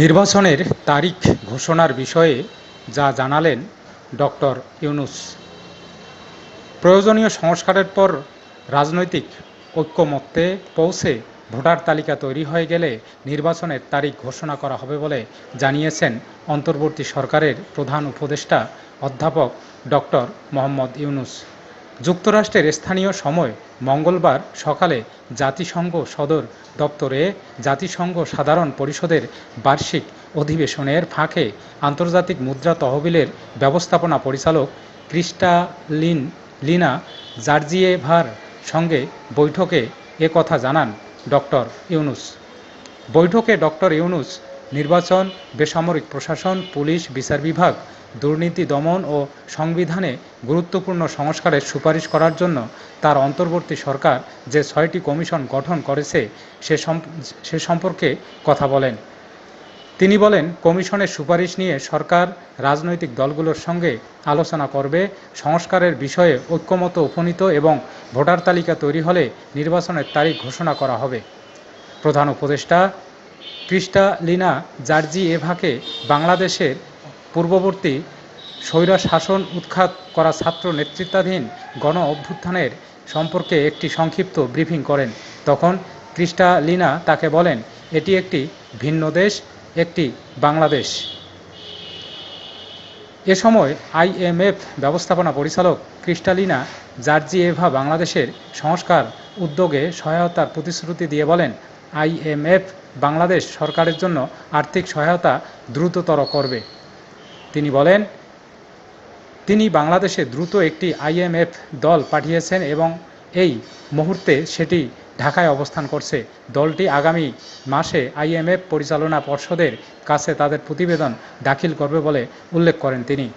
নির্বাচনের তারিখ ঘোষণার বিষয়ে যা জানালেন ডক্টর ইউনুস। প্রয়োজনীয় সংস্কারের পর রাজনৈতিক ঐকমত্যে পৌঁছে ভোটার তালিকা তৈরি হয়ে গেলে নির্বাচনের তারিখ ঘোষণা করা হবে বলে জানিয়েছেন অন্তর্বর্তী সরকারের প্রধান উপদেষ্টা অধ্যাপক ডক্টর মোহাম্মদ ইউনূস। যুক্তরাষ্ট্রের স্থানীয় সময় মঙ্গলবার সকালে জাতিসংঘ সদর দপ্তরে জাতিসংঘ সাধারণ পরিষদের বার্ষিক অধিবেশনের ফাঁকে আন্তর্জাতিক মুদ্রা তহবিলের ব্যবস্থাপনা পরিচালক ক্রিস্টালিন লিনা জার্জিয়েভার সঙ্গে বৈঠকে এ কথা জানান ডক্টর ইউনুস। বৈঠকে ডক্টর ইউনূস নির্বাচন, বেসামরিক প্রশাসন, পুলিশ, বিচার বিভাগ, দুর্নীতি দমন ও সংবিধানে গুরুত্বপূর্ণ সংস্কারের সুপারিশ করার জন্য তার অন্তর্বর্তী সরকার যে ছয়টি কমিশন গঠন করেছে সে সে সম্পর্কে কথা বলেন। তিনি বলেন, কমিশনের সুপারিশ নিয়ে সরকার, রাজনৈতিক দলগুলোর সঙ্গে আলোচনা করবে, সংস্কারের বিষয়ে ঐক্যমত উপনীত এবং ভোটার তালিকা তৈরি হলে নির্বাচনের তারিখ ঘোষণা করা হবে। প্রধান উপদেষ্টা ক্রিস্টালিনা জার্জিয়েভাকে বাংলাদেশের পূর্ববর্তী স্বৈরা শাসন উৎখাত করা ছাত্র নেতৃত্বাধীন গণ অভ্যুত্থানের সম্পর্কে একটি সংক্ষিপ্ত ব্রিফিং করেন। তখন ক্রিস্টালিনা তাকে বলেন, এটি একটি ভিন্ন দেশ, একটি বাংলাদেশ। এ সময় আইএমএফ ব্যবস্থাপনা পরিচালক ক্রিস্টালিনা জার্জিয়েভা বাংলাদেশের সংস্কার উদ্যোগে সহায়তার প্রতিশ্রুতি দিয়ে বলেন, আইএমএফ বাংলাদেশ সরকারের জন্য আর্থিক সহায়তা দ্রুততর করবে। তিনি বলেন, তিনি বাংলাদেশে দ্রুত একটি আইএমএফ দল পাঠিয়েছেন এবং এই মুহূর্তে সেটি ঢাকায় অবস্থান করছে। দলটি আগামী মাসে আইএমএফ পরিচালনা পর্ষদের কাছে তাদের প্রতিবেদন দাখিল করবে বলে উল্লেখ করেন তিনি।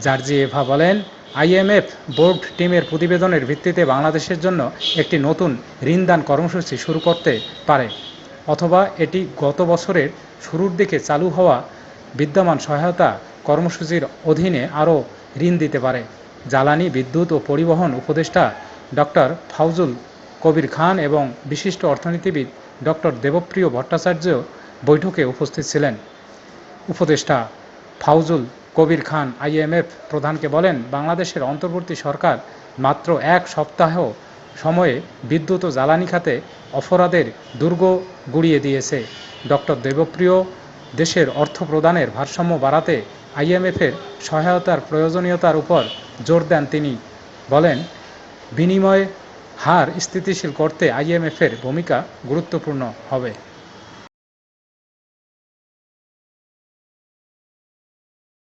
জার্জিয়েভা বলেন আইএমএফ বোর্ড টিমের প্রতিবেদনের ভিত্তিতে বাংলাদেশের জন্য একটি নতুন ঋণদান কর্মসূচি শুরু করতে পারে। অথবা এটি গত বছরের শুরুর দিকে চালু হওয়া বিদ্যমান সহায়তা কর্মসূচির অধীনে আরও ঋণ দিতে পারে। জ্বালানি, বিদ্যুৎ ও পরিবহন উপদেষ্টা ডক্টর ফাউজুল কবির খান এবং বিশিষ্ট অর্থনীতিবিদ ডক্টর দেবপ্রিয় ভট্টাচার্য বৈঠকে উপস্থিত ছিলেন। উপদেষ্টা ফাউজুল কবির খান আইএমএফ প্রধানকে বলেন, বাংলাদেশের অন্তর্বর্তী সরকার মাত্র এক সপ্তাহ সময়ে বিদ্যুৎ ও জ্বালানি খাতে অপরাধের দুর্গ গুড়িয়ে দিয়েছে। ডক্টর দেবপ্রিয় দেশের অর্থ প্রদানের ভারসাম্য বাড়াতে আইএমএফের সহায়তার প্রয়োজনীয়তার উপর জোর দেন তিনি। বলেন, বিনিময় হার স্থিতিশীল করতে আইএমএফের ভূমিকা গুরুত্বপূর্ণ হবে।